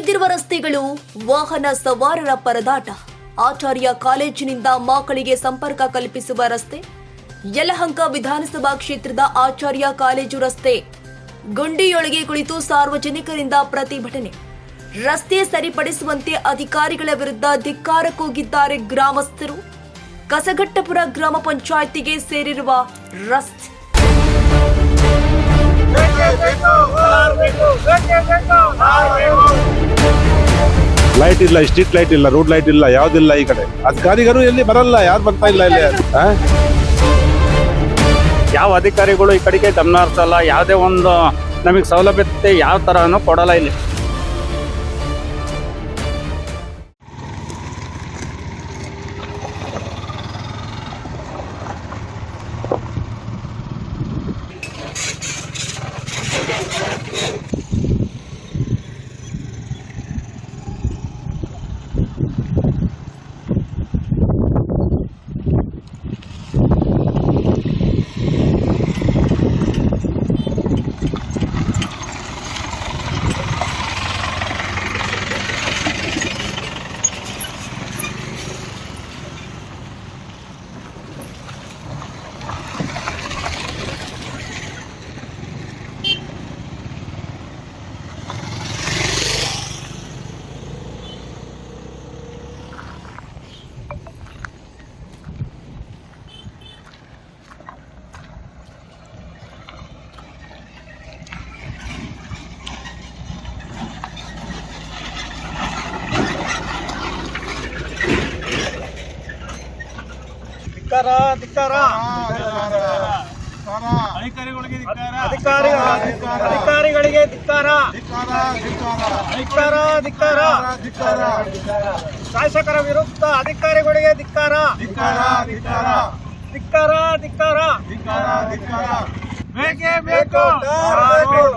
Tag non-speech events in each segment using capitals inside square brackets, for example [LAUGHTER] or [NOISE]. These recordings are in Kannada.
ಬಿದ್ದಿರುವ ರಸ್ತೆಗಳು, ವಾಹನ ಸವಾರರ ಪರದಾಟ. ಆಚಾರ್ಯ ಕಾಲೇಜಿನಿಂದ ಮಕ್ಕಳಿಗೆ ಸಂಪರ್ಕ ಕಲ್ಪಿಸುವ ರಸ್ತೆ. ಯಲಹಂಕ ವಿಧಾನಸಭಾ ಕ್ಷೇತ್ರದ ಆಚಾರ್ಯ ಕಾಲೇಜು ರಸ್ತೆ. ಗುಂಡಿಯೊಳಗೆ ಕುಳಿತು ಸಾರ್ವಜನಿಕರಿಂದ ಪ್ರತಿಭಟನೆ. ರಸ್ತೆ ಸರಿಪಡಿಸುವಂತೆ ಅಧಿಕಾರಿಗಳ ವಿರುದ್ಧ ಧಿಕ್ಕಾರ ಕೂಗಿದ್ದಾರೆ ಗ್ರಾಮಸ್ಥರು. ಕಸಗಟ್ಟಪುರ ಗ್ರಾಮ ಪಂಚಾಯಿತಿಗೆ ಸೇರಿರುವ ರಸ್ತೆ. ಲೈಟ್ ಇಲ್ಲ ಸ್ಟ್ರೀಟ್ ಲೈಟ್ ಇಲ್ಲ ರೋಡ್ ಲೈಟ್ ಇಲ್ಲ, ಯಾವ್ದಿಲ್ಲ ಈ ಕಡೆ. ಅಧಿಕಾರಿಗಳು ಎಲ್ಲಿ ಬರಲ್ಲ, ಯಾರು ಬರ್ತಾ ಇಲ್ಲ ಇಲ್ಲಿ? ಯಾವ ಅಧಿಕಾರಿಗಳು ಈ ಕಡೆಗೆ ಗಮನ ಹರಿಸಲ್ಲ ಯಾವುದೇ ಒಂದು ನಮಗೆ ಸೌಲಭ್ಯತೆ ಯಾವ ಥರನೂ ಕೊಡಲ್ಲ ಇಲ್ಲಿ. ಅಧಿಕಾರಿ ಅಧಿಕಾರಿಗಳಿಗೆ ಧಿಕ್ಕಾರ. ಧಿಕ್ಕಾರ. ಧಿಕ್ಕಾರ ಶಾಸಕರ ವಿರುದ್ಧ ಅಧಿಕಾರಿಗಳಿಗೆ ಧಿಕ್ಕಾರ. ಧಿಕ್ಕಾರ ಧಿಕ್ಕಾರ. ಬೇಕೇ ಬೇಕು.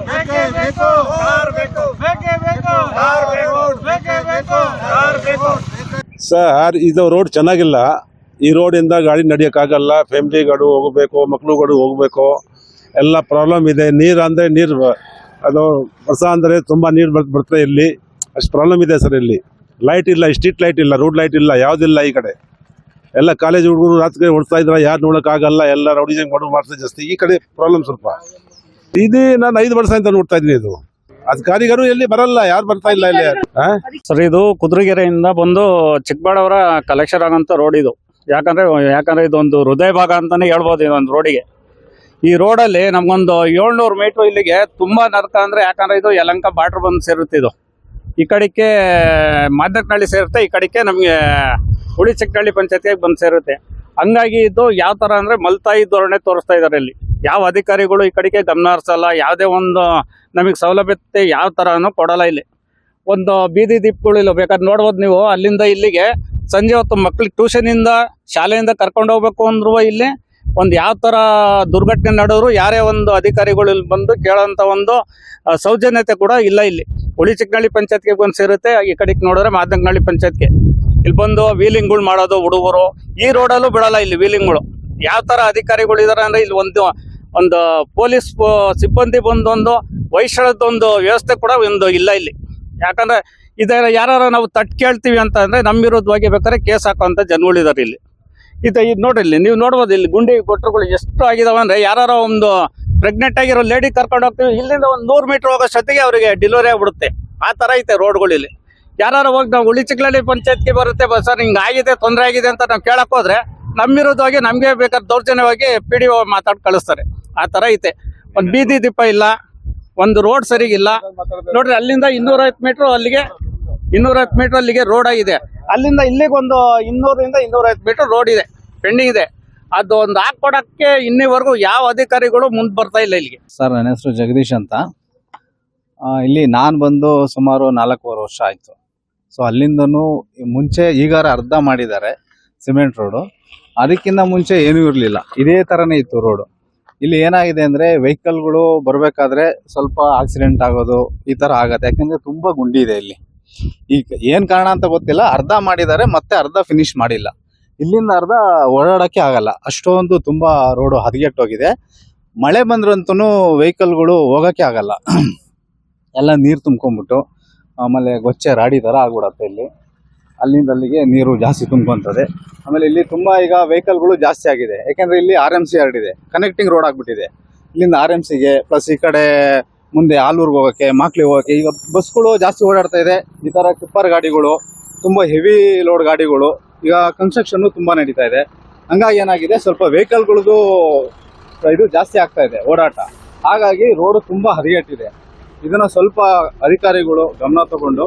ಬೇಕೇ ಬೇಕು ಕಾರ್ ಬೇಕು ಬೇಕೇ ಬೇಕು. ಕಾರ್ ಬೇಕು. ಬೇಕೇ ಬೇಕು. ಕಾರ್ ಬೇಕು. ಸರ್ ಇದು ರೋಡ್ ಚೆನ್ನಾಗಿಲ್ಲ. ಈ ರೋಡಿಂದ ಗಾಡಿ ನಡೆಯೋಕ್ಕಾಗಲ್ಲ. ಫ್ಯಾಮಿಲಿಗಳು ಹೋಗಬೇಕು ಮಕ್ಕಳುಗಳು ಹೋಗಬೇಕು. ಎಲ್ಲ ಪ್ರಾಬ್ಲಮ್ ಇದೆ. ನೀರು ಅಂದರೆ ನೀರು, ಅದು ವರ್ಷ ಅಂದರೆ ತುಂಬ ನೀರು ಬರ್ತ ಇಲ್ಲಿ. ಅಷ್ಟು ಪ್ರಾಬ್ಲಮ್ ಇದೆ ಸರ್ ಇಲ್ಲಿ. ಲೈಟ್ ಇಲ್ಲ ಸ್ಟ್ರೀಟ್ ಲೈಟ್ ಇಲ್ಲ ರೋಡ್ ಲೈಟ್ ಇಲ್ಲ ಯಾವುದಿಲ್ಲ ಈ ಕಡೆ. ಎಲ್ಲ ಕಾಲೇಜ್ ಹುಡುಗರು ರಾತ್ರಿ ಓಡಿಸ್ತಾ ಇದ್ರೆ ಯಾರು ನೋಡೋಕ್ಕಾಗಲ್ಲ ಎಲ್ಲ ರೌಡಿಜಂಗ್ ಮಾಡೋದು ಮಾಡ್ತಾರೆ ಜಾಸ್ತಿ. ಈ ಕಡೆ ಪ್ರಾಬ್ಲಮ್ ಸ್ವಲ್ಪ. ಇದು ನಾನು ಐದು ವರ್ಷ ಅಂತ ನೋಡ್ತಾ ಇದ್ದೀನಿ ಇದು. ಅಧಿಕಾರಿಗಳು ಎಲ್ಲಿ ಬರಲ್ಲ, ಯಾರು ಬರ್ತಾ ಇಲ್ಲ ಇಲ್ಲಿ? ಸರ್, ಇದು ಕುದುರೆಗೆರೆಯಿಂದ ಬಂದು ಚಿಕ್ಕಬಳ್ಳಾಪುರ ಕಲೆಕ್ಷನ್ ಆಗಂತ ರೋಡ್ ಇದು. ಯಾಕಂದ್ರೆ ಯಾಕಂದ್ರೆ ಇದೊಂದು ಹೃದಯ ಭಾಗ ಅಂತಾನೆ ಹೇಳ್ಬೋದು ಇದೊಂದು ರೋಡಿಗೆ ಈ ರೋಡಲ್ಲಿ ನಮಗೊಂದು ಏಳ್ನೂರು ಮೀಟ್ರ್ ಇಲ್ಲಿಗೆ ತುಂಬಾ ನರಕ ಅಂದ್ರೆ, ಯಾಕಂದ್ರೆ ಇದು ಯಲಂಕ ಬಾರ್ಡರ್ ಬಂದು ಸೇರುತ್ತೆ ಇದು. ಈ ಕಡೆಗೆ ಮಾದಕ್ನಹಳ್ಳಿ ಸೇರುತ್ತೆ, ಈ ಕಡೆಗೆ ನಮಗೆ ಹುಳಿ ಚಿಕ್ಕನಹಳ್ಳಿ ಪಂಚಾಯತಿಗೆ ಬಂದು ಸೇರುತ್ತೆ. ಹಂಗಾಗಿ ಇದು ಯಾವ ತರ ಅಂದ್ರೆ ಮಲ್ತಾಯಿ ಧೋರಣೆ ತೋರಿಸ್ತಾ ಇದಾರೆ ಇಲ್ಲಿ. ಯಾವ ಅಧಿಕಾರಿಗಳು ಈ ಕಡೆಗೆ ಗಮನ ಹರಿಸಲ್ಲ, ಯಾವುದೇ ಒಂದು ನಮಗೆ ಸೌಲಭ್ಯತೆ ಯಾವ ತರನು ಕೊಡಲ್ಲ ಇಲ್ಲಿ. ಒಂದು ಬೀದಿ ದೀಪಗಳು ಇಲ್ಲ. ಬೇಕಾದ್ರೆ ನೋಡ್ಬೋದು ನೀವು. ಅಲ್ಲಿಂದ ಇಲ್ಲಿಗೆ ಸಂಜೆ ಹೊತ್ತು ಮಕ್ಳಿಗೆ ಟ್ಯೂಷನಿಂದ, ಶಾಲೆಯಿಂದ ಕರ್ಕೊಂಡು ಹೋಗ್ಬೇಕು ಅಂದ್ರು ಇಲ್ಲಿ ಒಂದು ಯಾವ ತರ ದುರ್ಘಟನೆ ನಡೆದ್ರು ಯಾರೇ ಒಂದು ಅಧಿಕಾರಿಗಳು ಇಲ್ಲಿ ಬಂದು ಕೇಳೋಂತ ಒಂದು ಸೌಜನ್ಯತೆ ಕೂಡ ಇಲ್ಲ ಇಲ್ಲಿ. ಹುಳಿ ಚಿಕ್ಕನಹಳ್ಳಿ ಪಂಚಾಯತ್ಗೆ ಬಂದು ಸೇರುತ್ತೆ. ಈ ಕಡೆಗೆ ನೋಡಿದ್ರೆ ಮಾದಂಗನಹಳ್ಳಿ ಪಂಚಾಯತ್ಗೆ. ಇಲ್ಲಿ ಬಂದು ವೀಲಿಂಗ್ಗಳು ಮಾಡೋದು, ಹುಡುಗರು. ಈ ರೋಡಲ್ಲೂ ಬಿಡಲ್ಲ ಇಲ್ಲಿ ವೀಲಿಂಗ್ಗಳು. ಯಾವ ತರ ಅಧಿಕಾರಿಗಳು ಇದಾರೆ ಅಂದ್ರೆ ಇಲ್ಲಿ ಒಂದು ಒಂದು ಪೊಲೀಸ್ ಸಿಬ್ಬಂದಿ ಬಂದೊಂದು, ವೈಶಾಲದೊಂದು ವ್ಯವಸ್ಥೆ ಕೂಡ ಒಂದು ಇಲ್ಲ ಇಲ್ಲಿ. ಯಾಕಂದ್ರೆ ಇದರ ಯಾರು ನಾವು ತಟ್ ಕೇಳ್ತೀವಿ ಅಂತ ಅಂದ್ರೆ ನಮ್ಮ ವಿರುದ್ಧವಾಗಿ ಬೇಕಾದ್ರೆ ಕೇಸ್ ಹಾಕುವಂತ ಜನಗಳಿದಾರೆ ಇಲ್ಲಿ. ಇದು ಇದು ನೋಡ್ರಿ ಇಲ್ಲಿ, ನೀವು ನೋಡ್ಬೋದು ಇಲ್ಲಿ ಗುಂಡಿ ಕೊಟ್ಟರುಗಳು ಎಷ್ಟು ಆಗಿದಾವೆ ಅಂದ್ರೆ ಯಾರು ಒಂದು ಪ್ರೆಗ್ನೆಂಟ್ ಆಗಿರೋ ಲೇಡಿ ಕರ್ಕೊಂಡು ಹೋಗ್ತೀವಿ, ಇಲ್ಲಿಂದ ಒಂದು ನೂರು ಮೀಟರ್ ಹೋಗೋಷ್ಟೊತ್ತಿಗೆ ಅವರಿಗೆ ಡೆಲಿವರಿ ಆಗ್ಬಿಡುತ್ತೆ. ಆ ತರ ಐತೆ ರೋಡ್ಗಳು ಇಲ್ಲಿ. ಯಾರು ಹೋಗಿ ನಾವು ಉಳಿ ಚಿಕ್ಕಲಳ್ಳಿ ಪಂಚಾಯತ್ಗೆ ಬರುತ್ತೆ ಸರ್, ಹಿಂಗೆ ಆಗಿದೆ, ತೊಂದರೆ ಆಗಿದೆ ಅಂತ ನಾವು ಕೇಳಕ್ ಹೋದ್ರೆ ನಮ್ಮ ವಿರುದ್ಧವಾಗಿ ನಮಗೆ ಬೇಕಾದ್ರೆ ದೌರ್ಜನ್ಯವಾಗಿ ಪಿ ಡಿ ಒ ಮಾತಾಡಿ ಕಳಿಸ್ತಾರೆ. ಆ ತರ ಐತೆ. ಒಂದು ಬೀದಿ ದೀಪ ಇಲ್ಲ. ಒಂದು ರೋಡ್ ಸರಿಗಿಲ್ಲ ನೋಡ್ರಿ, ಅಲ್ಲಿಂದ ಇನ್ನೂರೈವತ್ತು ಮೀಟರ್ ಅಲ್ಲಿಗೆ, ಇನ್ನೂರೈವತ್ತು ಮೀಟರ್ ಅಲ್ಲಿಗೆ ರೋಡ್ ಆಗಿದೆ. ಅಲ್ಲಿಂದ ಇಲ್ಲಿಗೆ ಒಂದು ಇನ್ನೂರಿಂದ ಇನ್ನೂರೈವತ್ತು ಮೀಟರ್ ರೋಡ್ ಇದೆ ಪೆಂಡಿಂಗ್ ಇದೆ. ಅದು ಒಂದು ಹಾಕೊಡಕ್ಕೆ ಇನ್ನಿವರೆಗೂ ಯಾವ ಅಧಿಕಾರಿಗಳು ಮುಂದೆ ಬರ್ತಾ ಇಲ್ಲ ಇಲ್ಲಿಗೆ. ಸರ್, ನನ್ನ ಹೆಸರು ಜಗದೀಶ್ ಅಂತ. ಇಲ್ಲಿ ನಾನು ಬಂದು ಸುಮಾರು ನಾಲ್ಕೂವರೆ ವರ್ಷ ಆಯಿತು. ಸೊ ಅಲ್ಲಿಂದನು ಮುಂಚೆ ಈಗಾರ ಅರ್ಧ ಮಾಡಿದ್ದಾರೆ ಸಿಮೆಂಟ್ ರೋಡು ಅದಕ್ಕಿಂತ ಮುಂಚೆ ಏನೂ ಇರಲಿಲ್ಲ. ಇದೇ ಥರನೇ ಇತ್ತು ರೋಡು ಇಲ್ಲಿ ಏನಾಗಿದೆ ಅಂದರೆ ವೆಹಿಕಲ್ಗಳು ಬರಬೇಕಾದ್ರೆ ಸ್ವಲ್ಪ ಆಕ್ಸಿಡೆಂಟ್ ಆಗೋದು ಈ ತರ ಆಗತ್ತೆ. ಯಾಕಂದ್ರೆ ತುಂಬಾ ಗುಂಡಿ ಇದೆ ಇಲ್ಲಿ. ಈಗ ಏನು ಕಾರಣ ಅಂತ ಗೊತ್ತಿಲ್ಲ. ಅರ್ಧ ಮಾಡಿದ್ದಾರೆ, ಮತ್ತೆ ಅರ್ಧ ಫಿನಿಶ್ ಮಾಡಿಲ್ಲ. ಇಲ್ಲಿಂದ ಅರ್ಧ ಓಡಾಡಕ್ಕೆ ಆಗಲ್ಲ. ಅಷ್ಟೊಂದು ತುಂಬಾ ರೋಡು ಹದಗೆಟ್ಟೋಗಿದೆ. ಮಳೆ ಬಂದ್ರಂತೂ ವೆಹಿಕಲ್ಗಳು ಹೋಗಕ್ಕೆ ಆಗಲ್ಲ. [CLEARS THROAT] ಎಲ್ಲ ನೀರು ತುಂಬ್ಕೊಂಡ್ಬಿಟ್ಟು, ಆಮೇಲೆ ಗೊಚ್ಚೆ ರಾಡಿ ಥರ ಆಗ್ಬಿಡತ್ತೆ ಇಲ್ಲಿ. ಅಲ್ಲಿಂದ ಅಲ್ಲಿಗೆ ನೀರು ಜಾಸ್ತಿ ತುಂಬ್ಕೊಂತದೆ. ಆಮೇಲೆ ಇಲ್ಲಿ ತುಂಬ ಈಗ ವೆಹಿಕಲ್ಗಳು ಜಾಸ್ತಿ ಆಗಿದೆ. ಯಾಕೆಂದರೆ ಇಲ್ಲಿ ಆರ್ ಎಂ ಸಿ ಹರಡಿದೆ ಕನೆಕ್ಟಿಂಗ್ ರೋಡ್ ಆಗಿಬಿಟ್ಟಿದೆ. ಇಲ್ಲಿಂದ ಆರ್ ಎಂ ಸಿಗೆ ಪ್ಲಸ್ ಈ ಕಡೆ ಮುಂದೆ ಆಲೂರ್ಗೆ ಹೋಗೋಕ್ಕೆ ಮಾಕ್ಲಿಗೆ ಹೋಗೋಕ್ಕೆ ಈಗ ಬಸ್ಗಳು ಜಾಸ್ತಿ ಓಡಾಡ್ತಾ ಇದೆ. ಈ ಥರ ಟಿಪ್ಪರ್ ಗಾಡಿಗಳು, ತುಂಬ ಹೆವಿ ಲೋಡ್ ಗಾಡಿಗಳು, ಈಗ ಕನ್ಸ್ಟ್ರಕ್ಷನ್ನು ತುಂಬ ನಡೀತಾ ಇದೆ. ಹಂಗಾಗಿ ಏನಾಗಿದೆ, ಸ್ವಲ್ಪ ವೆಹಿಕಲ್ಗಳದ್ದು ಇದು ಜಾಸ್ತಿ ಆಗ್ತಾ ಇದೆ, ಓಡಾಟ. ಹಾಗಾಗಿ ರೋಡು ತುಂಬ ಹರಿಗೆಟ್ಟಿದೆ ಇದನ್ನು ಸ್ವಲ್ಪ ಅಧಿಕಾರಿಗಳು ಗಮನ ತಗೊಂಡು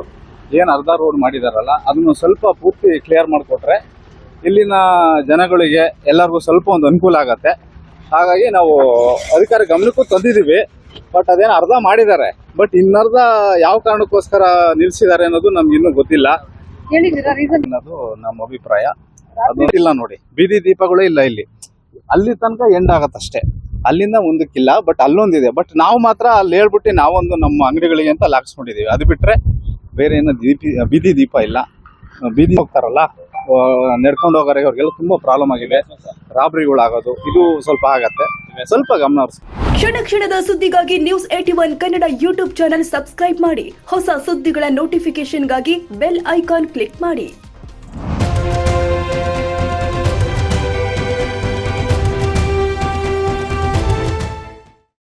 ಏನು ಅರ್ಧ ರೋಡ್ ಮಾಡಿದಾರಲ್ಲ ಅದನ್ನು ಸ್ವಲ್ಪ ಪೂರ್ತಿ ಕ್ಲಿಯರ್ ಮಾಡಿಕೊಟ್ರೆ ಇಲ್ಲಿನ ಜನಗಳಿಗೆ ಎಲ್ಲರಿಗೂ ಸ್ವಲ್ಪ ಒಂದು ಅನುಕೂಲ ಆಗತ್ತೆ. ಹಾಗಾಗಿ ನಾವು ಅಧಿಕಾರಿ ಗಮನಕ್ಕೂ ತಂದಿದ್ದೀವಿ ಬಟ್ ಅದೇನು ಅರ್ಧ ಮಾಡಿದ್ದಾರೆ. ಬಟ್ ಇನ್ನರ್ಧ ಯಾವ ಕಾರಣಕ್ಕೋಸ್ಕರ ನಿಲ್ಲಿಸಿದ್ದಾರೆ ಅನ್ನೋದು ನಮ್ಗೆ ಇನ್ನೂ ಗೊತ್ತಿಲ್ಲ. ಅನ್ನೋದು ನಮ್ಮ ಅಭಿಪ್ರಾಯ. ಅದು ಇಲ್ಲ ನೋಡಿ ಬೀದಿ ದೀಪಗಳೇ ಇಲ್ಲ ಇಲ್ಲಿ. ಅಲ್ಲಿ ತನಕ ಎಂಡ್ ಆಗತ್ತಷ್ಟೇ. ಅಲ್ಲಿಂದ ಮುಂದಕ್ಕಿಲ್ಲ ಬಟ್ ಅಲ್ಲೊಂದಿದೆ. ಬಟ್ ನಾವು ಮಾತ್ರ ಅಲ್ಲಿ ಹೇಳ್ಬಿಟ್ಟು ನಾವೊಂದು ನಮ್ಮ ಅಂಗಡಿಗಳಿಗೆ ಅಂತ ಲಾಕ್ಸ್ಕೊಂಡಿದ್ದೀವಿ. ಹಾಕ್ಸ್ಕೊಂಡಿದೀವಿ ಅದು ಬಿಟ್ರೆ ಬೇರೆ ಏನು ದೀಪಿ, ಬೀದಿ ದೀಪ ಇಲ್ಲ. ಬೀದಿ ಹೋಗ್ತಾರಲ್ಲ ನಡ್ಕೊಂಡು ಹೋಗೋರೆ ಅವ್ರಿಗೆಲ್ಲ ತುಂಬಾ ಪ್ರಾಬ್ಲಮ್ ಆಗಿದೆ. ರಾಬ್ರಿಗಳಾಗೋದು, ಇದು ಸ್ವಲ್ಪ ಆಗತ್ತೆ. ಸ್ವಲ್ಪ ಗಮನ ಕ್ಷಣ ಕ್ಷಣದ ಸುದ್ದಿಗಾಗಿ news AT one Kannada YouTube channel subscribe ಮಾಡಿ. ಹೊಸ ಸುದ್ದಿಗಳ ನೋಟಿಫಿಕೇಶನ್ಗಾಗಿ ಬೆಲ್ ಐಕಾನ್ ಕ್ಲಿಕ್ ಮಾಡಿ.